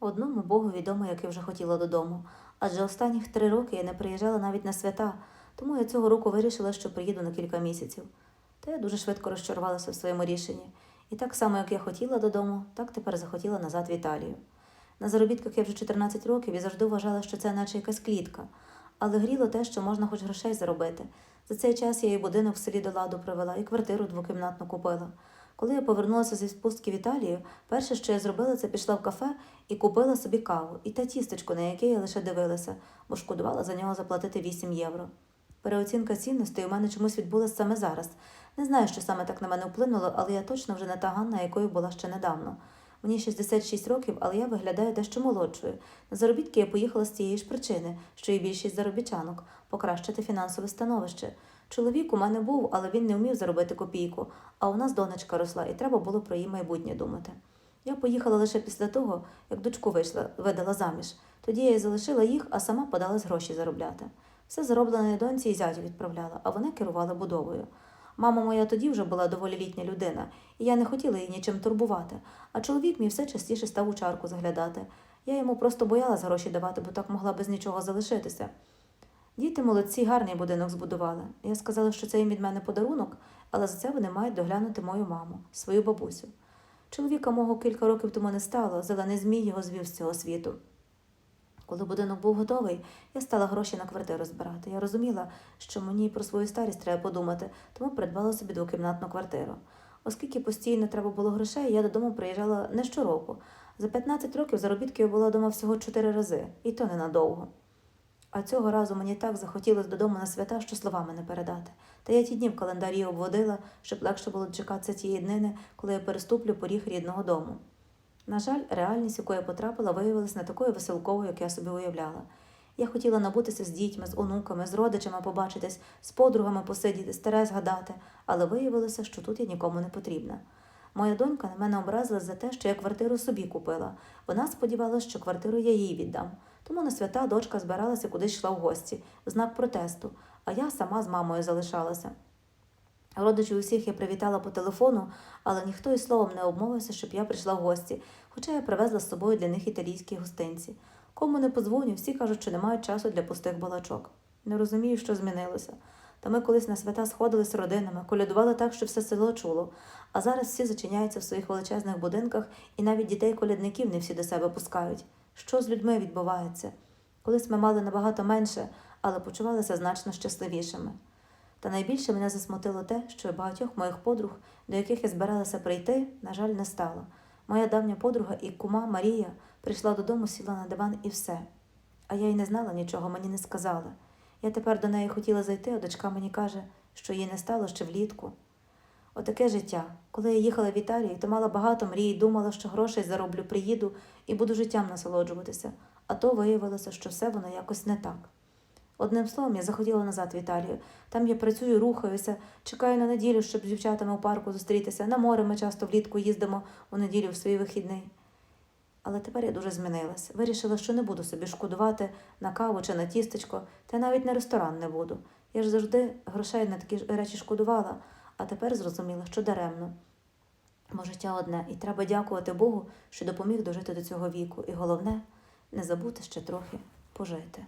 Одному Богу відомо, як я вже хотіла додому, адже останніх три роки я не приїжджала навіть на свята, тому я цього року вирішила, що приїду на кілька місяців. Та я дуже швидко розчарувалася в своєму рішенні. І так само, як я хотіла додому, так тепер захотіла назад в Італію. На заробітках я вже 14 років і завжди вважала, що це наче якась клітка. Але гріло те, що можна хоч грошей заробити. За цей час я і будинок в селі до ладу привела, і квартиру двокімнатну купила. Коли я повернулася зі відпустки в Італію, перше, що я зробила, це пішла в кафе і купила собі каву і те тістечко, на яке я лише дивилася, бо шкодувала за нього заплатити 8 євро. Переоцінка цінностей у мене чомусь відбулася саме зараз. Не знаю, що саме так на мене вплинуло, але я точно вже не та Ганна, якою була ще недавно. Мені 66 років, але я виглядаю дещо молодшою. На заробітки я поїхала з тієї ж причини, що і більшість заробітчанок покращити фінансове становище. Чоловік у мене був, але він не вмів заробити копійку, а у нас донечка росла, і треба було про її майбутнє думати. Я поїхала лише після того, як дочку вийшла, видала заміж. Тоді я й залишила їх, а сама подалась гроші заробляти. Все зароблене доньці і зятю відправляла, а вони керували будовою. Мама моя тоді вже була доволі літня людина, і я не хотіла її нічим турбувати, а чоловік мій все частіше став у чарку заглядати. Я йому просто боялась гроші давати, бо так могла без нічого залишитися. Діти молодці, гарний будинок збудували. Я сказала, що це їм від мене подарунок, але за це вони мають доглянути мою маму, свою бабусю. Чоловіка мого кілька років тому не стало, зелений змій його звів з цього світу. Коли будинок був готовий, я стала гроші на квартиру збирати. Я розуміла, що мені про свою старість треба подумати, тому придбала собі двокімнатну квартиру. Оскільки постійно треба було грошей, я додому приїжджала не щороку. За 15 років заробітки я була вдома всього 4 рази, і то ненадовго. А цього разу мені так захотілося додому на свята, що словами не передати. Та я ті дні в календарі обводила, щоб легше було дочекатися тієї днини, коли я переступлю поріг рідного дому. На жаль, реальність, яку я потрапила, виявилася не такою веселковою, як я собі уявляла. Я хотіла набутися з дітьми, з онуками, з родичами побачитись, з подругами посидіти, старе згадати, але виявилося, що тут я нікому не потрібна. Моя донька на мене образилась за те, що я квартиру собі купила. Вона сподівалася, що квартиру я їй віддам. Тому на свята дочка збиралася кудись йшла в гості, в знак протесту, а я сама з мамою залишалася. Родичів усіх я привітала по телефону, але ніхто і словом не обмовився, щоб я прийшла в гості, хоча я привезла з собою для них італійські гостинці. Кому не подзвоню, всі кажуть, що не мають часу для пустих балачок. Не розумію, що змінилося. Та ми колись на свята сходились з родинами, колядували так, що все село чуло. А зараз всі зачиняються в своїх величезних будинках, і навіть дітей-колядників не всі до себе пускають. Що з людьми відбувається? Колись ми мали набагато менше, але почувалися значно щасливішими. Та найбільше мене засмутило те, що багатьох моїх подруг, до яких я збиралася прийти, на жаль, не стало. Моя давня подруга і кума Марія прийшла додому, сіла на диван і все. А я й не знала нічого, мені не сказали. Я тепер до неї хотіла зайти, а дочка мені каже, що їй не стало ще влітку. Отаке життя. Коли я їхала в Італію, то мала багато мрій, думала, що грошей зароблю, приїду і буду життям насолоджуватися, а то виявилося, що все воно якось не так. Одним словом, я захотіла назад в Італію. Там я працюю, рухаюся, чекаю на неділю, щоб з дівчатами у парку зустрітися. На море ми часто влітку їздимо у неділю в свій вихідний. Але тепер я дуже змінилась. Вирішила, що не буду собі шкодувати на каву чи на тістечко, та навіть на ресторан не буду. Я ж завжди грошей на такі речі шкодувала, а тепер зрозуміла, що даремно. Бо життя одне, і треба дякувати Богу, що допоміг дожити до цього віку. І головне не забути ще трохи пожити.